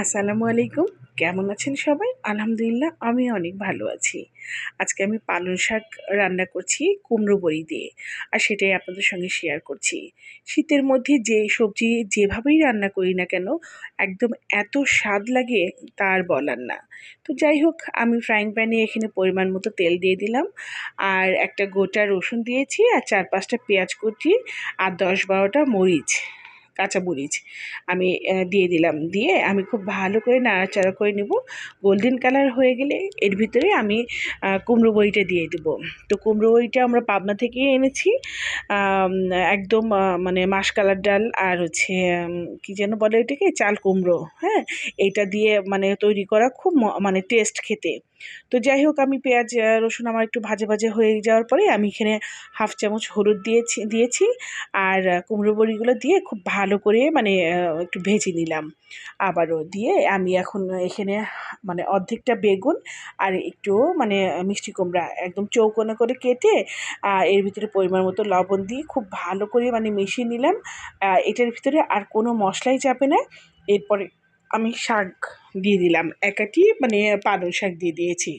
আসসালামু আলাইকুম। কেমন আছেন সবাই? আলহামদুলিল্লাহ আমি অনেক ভালো আছি। আজকে আমি পালং শাক রান্না করছি কুমড়ো বড়ি দিয়ে আর সেটাই আপনাদের সঙ্গে শেয়ার করছি। শীতের মধ্যে যে সবজি যেভাবেই রান্না করি না কেন, একদম এত স্বাদ লাগে তার বলার না। তো যাই হোক, আমি ফ্রাইং প্যানে এখানে পরিমাণ মতো তেল দিয়ে দিলাম আর একটা গোটা রসুন দিয়েছি আর চার পাঁচটা পেঁয়াজ কুচি আর দশ বারোটা মরিচ। কাঁচা মরিচ আমি দিয়ে দিলাম। দিয়ে আমি খুব ভালো করে নাড়াচাড়া করে নেব। গোল্ডেন কালার হয়ে গেলে এর ভিতরে আমি কুমড়ো বড়িটা দিয়ে দেব। তো কুমড়ো বড়িটা আমরা পাবনা থেকে এনেছি। একদম মানে মাসকালার ডাল আর হচ্ছে কী যেন বলে এটাকে চাল কুমড়ো হ্যাঁ? এইটা দিয়ে মানে তৈরি করা খুব মানে টেস্ট খেতে। তো যাই হোক আমি পেঁয়াজ রসুন আমার একটু ভাজে ভাজে হয়ে যাওয়ার পরে আমি এখানে হাফ চামচ হলুদ দিয়েছি দিয়েছি আর কুমড়ো বড়িগুলো দিয়ে খুব ভালো করে মানে একটু ভেজে নিলাম। আবারও দিয়ে আমি এখন এখানে মানে অর্ধেকটা বেগুন আর একটু মানে মিষ্টি কুমড়া একদম চৌকোনা করে কেটে এর ভিতরে পরিমাণ মতো লবণ দিয়ে খুব ভালো করে মানে মিশিয়ে নিলাম। এটার ভিতরে আর কোনো মশলাই যাবে না। এরপরে আমি শাক দিয়ে দিলাম। একাটি মানে পালং শাক দিয়ে দিয়েছি।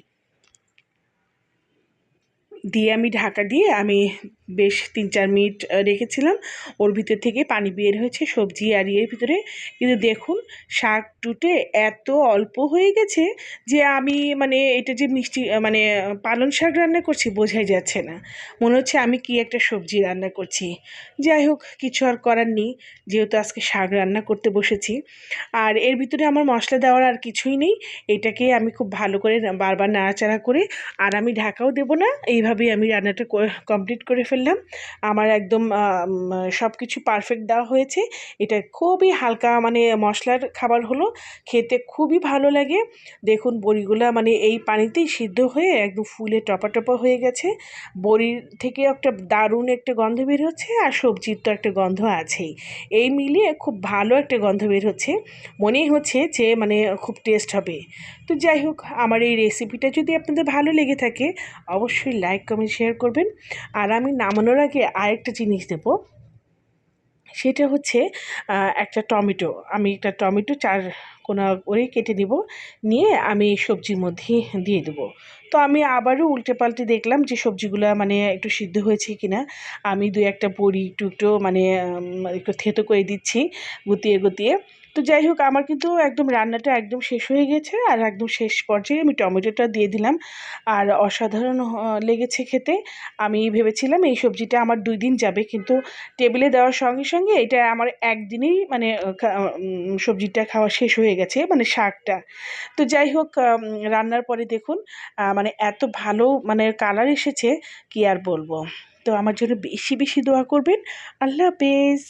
দিয়ে আমি ঢাকা দিয়ে আমি বেশ তিন চার মিনিট রেখেছিলাম। ওর ভিতর থেকে পানি বের হয়েছে, সবজি আর ইয়ের ভিতরে। কিন্তু দেখুন, শাক টুটে এত অল্প হয়ে গেছে যে আমি মানে এটা যে মিষ্টি মানে পালং শাক রান্না করছি বোঝাই যাচ্ছে না। মনে হচ্ছে আমি কি একটা সবজি রান্না করছি। যাই হোক, কিছু আর করার নেই, যেহেতু আজকে শাক রান্না করতে বসেছি। আর এর ভিতরে আমার মশলা দেওয়ার আর কিছুই নেই। এটাকে আমি খুব ভালো করে বারবার নাড়াচাড়া করে, আর আমি ঢাকাও দেবো না। এইভাবেই আমি রান্নাটা কমপ্লিট করে ফেললাম আমার একদম সব কিছু পারফেক্ট দেওয়া হয়েছে। এটা খুবই হালকা মানে মশলার খাবার হলো। খেতে খুবই ভালো লাগে। দেখুন বড়িগুলো মানে এই পানিতেই সিদ্ধ হয়ে একদম ফুলে টপা টপা হয়ে গেছে। বড়ির থেকে একটা দারুণ একটা গন্ধ বের হচ্ছে আর সবজির তো একটা গন্ধ আছেই। এই মিলিয়ে খুব ভালো একটা গন্ধ বের হচ্ছে। মনেই হচ্ছে যে মানে খুব টেস্ট হবে। তো যাই হোক, আমার এই রেসিপিটা যদি আপনাদের ভালো লেগে থাকে, অবশ্যই লাইক কমেন্ট শেয়ার করবেন। আর আমি নামানোর আগে আরেকটা জিনিস দেবো। সেটা হচ্ছে একটা টমেটো। আমি একটা টমেটো চার কোনা করে কেটে নেব। নিয়ে আমি সবজির মধ্যে দিয়ে দেবো। তো আমি আবারও উল্টে পাল্টে দেখলাম যে সবজিগুলো মানে একটু সিদ্ধ হয়েছে কি না আমি দু একটা বড়ি একটু একটু মানে একটু থেতো করে দিচ্ছি গুতিয়ে গুতিয়ে তো যাই হোক, আমার কিন্তু একদম রান্নাটা একদম শেষ হয়ে গেছে আর একদম শেষ পর্যায়ে আমি টমেটোটা দিয়ে দিলাম। আর অসাধারণ লেগেছে খেতে। আমি ভেবেছিলাম এই সবজিটা আমার দুই দিন যাবে, কিন্তু টেবিলে দেওয়ার সঙ্গে সঙ্গে এটা আমার একদিনেই মানে সবজিটা খাওয়া শেষ হয়ে গেছে মানে শাকটা। তো যাই হোক রান্নার পরে দেখুন মানে এত ভালো মানে কালার এসেছে, কি আর বলব। তো আমার জন্য বেশি বেশি দোয়া করবেন। আল্লাহ হাফেজ।